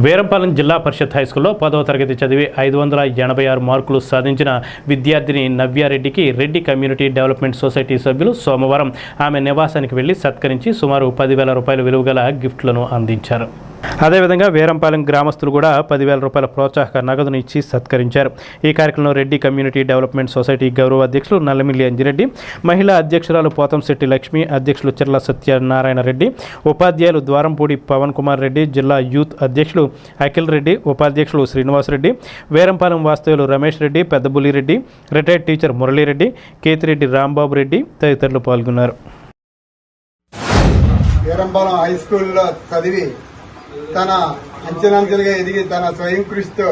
వీరంపాలెం జిల్లా పరిషత్ హైస్కూల్లో పదవ తరగతి చదివి ఐదు వందల ఎనభై ఆరు మార్కులు సాధించిన విద్యార్థిని నవ్యారెడ్డికి రెడ్డి కమ్యూనిటీ డెవలప్మెంట్ సొసైటీ సభ్యులు సోమవారం ఆమె నివాసానికి వెళ్ళి సత్కరించి సుమారు పదివేల రూపాయల విలువ గల గిఫ్ట్లను అందించారు. అదేవిధంగా వీరంపాలెం గ్రామస్తులు కూడా పదివేల రూపాయల ప్రోత్సాహక నగదును ఇచ్చి సత్కరించారు. ఈ కార్యక్రమంలో రెడ్డి కమ్యూనిటీ డెవలప్మెంట్ సొసైటీ గౌరవ అధ్యక్షులు నల్లమిల్లి అంజిరెడ్డి మహిళా అధ్యక్షురాలు పోతంశెట్టి లక్ష్మి అధ్యక్షులు చెర్ల సత్యనారాయణ రెడ్డి ఉపాధ్యాయులు ద్వారంపూడి పవన్ కుమార్ రెడ్డి జిల్లా యూత్ అధ్యక్షులు అఖిల్ రెడ్డి ఉపాధ్యక్షులు శ్రీనివాసరెడ్డి వీరంపాలెం వాస్తవ్యులు రమేష్ రెడ్డి పెద్దబులిరెడ్డి రిటైర్డ్ టీచర్ మురళీరెడ్డి కేతిరెడ్డి రాంబాబు రెడ్డి తదితరులు పాల్గొన్నారు. వీరంపాలెం హై స్కూల్లో చదివి తన అంచెలంచెలుగా ఎదిగి తన స్వయం కృషితో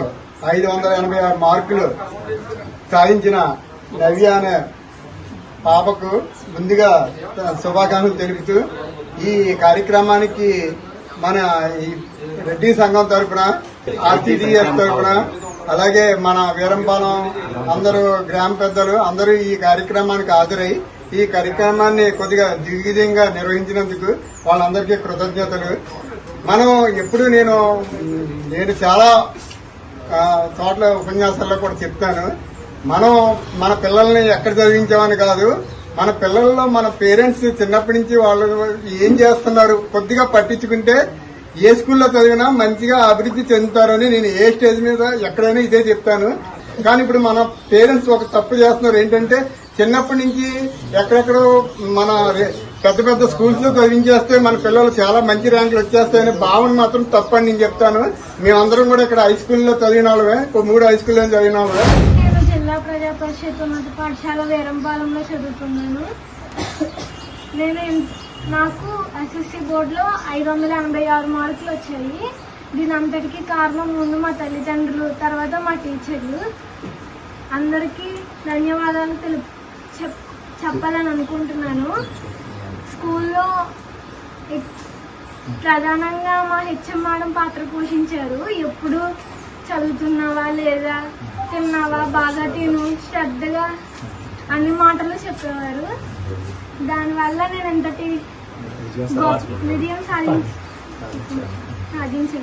ఐదు వందల ఎనభై ఆరు మార్కులు సాధించిన నవ్య అనే పాపకు ముందుగా తన శుభాకాంక్షలు తెలుపుతూ ఈ కార్యక్రమానికి మన ఈ రెడ్డి సంఘం తరఫున ఆర్టీడీఎస్ తరఫున అలాగే మన వీరంపాలెం అందరూ గ్రామ పెద్దలు అందరూ ఈ కార్యక్రమానికి హాజరై ఈ కార్యక్రమాన్ని కొద్దిగా దిగ్విజయంగా నిర్వహించినందుకు వాళ్ళందరికీ కృతజ్ఞతలు. మనం ఎప్పుడు నేను నేను చాలా చోట్ల ఉపన్యాసాల్లో కూడా చెప్తాను. మనం మన పిల్లల్ని ఎక్కడ చదివించామని కాదు. మన పిల్లల్లో మన పేరెంట్స్ చిన్నప్పటి నుంచి వాళ్ళు ఏం చేస్తున్నారు? కొద్దిగా పట్టించుకుంటే ఏ స్కూల్లో చదివినా మంచిగా అభివృద్ధి చెందుతారని నేను ఏ స్టేజ్ మీద ఎక్కడైనా ఇదే చెప్తాను. కానీ ఇప్పుడు మన పేరెంట్స్ ఒక తప్పు చేస్తున్నారు. ఏంటంటే చిన్నప్పటి నుంచి ఎక్కడెక్కడో మన పెద్ద పెద్ద స్కూల్స్లో చదివించేస్తే మన పిల్లలు చాలా మంచి ర్యాంకులు వచ్చేస్తాయని భావన మాత్రం తప్పని నేను చెప్తాను. మేమందరం కూడా ఇక్కడ హై స్కూల్లో చదివిన వాళ్ళమే. మూడు హై స్కూల్లో చదివిన వాళ్ళమే. నేను జిల్లా ప్రజా పరిషత్ ఉన్నత పాఠశాల వేరంపాలెంలో చదువుతున్నాను. నేను నాకు ఎస్ఎస్సి బోర్డులో ఐదు వందల ఎనభై ఆరు మార్కులు వచ్చాయి. దీని అంతటికీ కారణం ముందు మా తల్లిదండ్రులు తర్వాత మా టీచర్లు. అందరికీ ధన్యవాదాలు తెలుపు చెప్- చెప్పాలని అనుకుంటున్నాను. స్కూల్లో ప్రధానంగా మా హెచ్ఎం మేడం పాత్ర పోషించారు. ఎప్పుడు చదువుతున్నావా లేదా? తిన్నావా? బాగా తిను శ్రద్ధగా అన్ని మాటలు చెప్పేవారు. దానివల్ల నేను ఎంతటి విజయం సాధించ సాధించాను.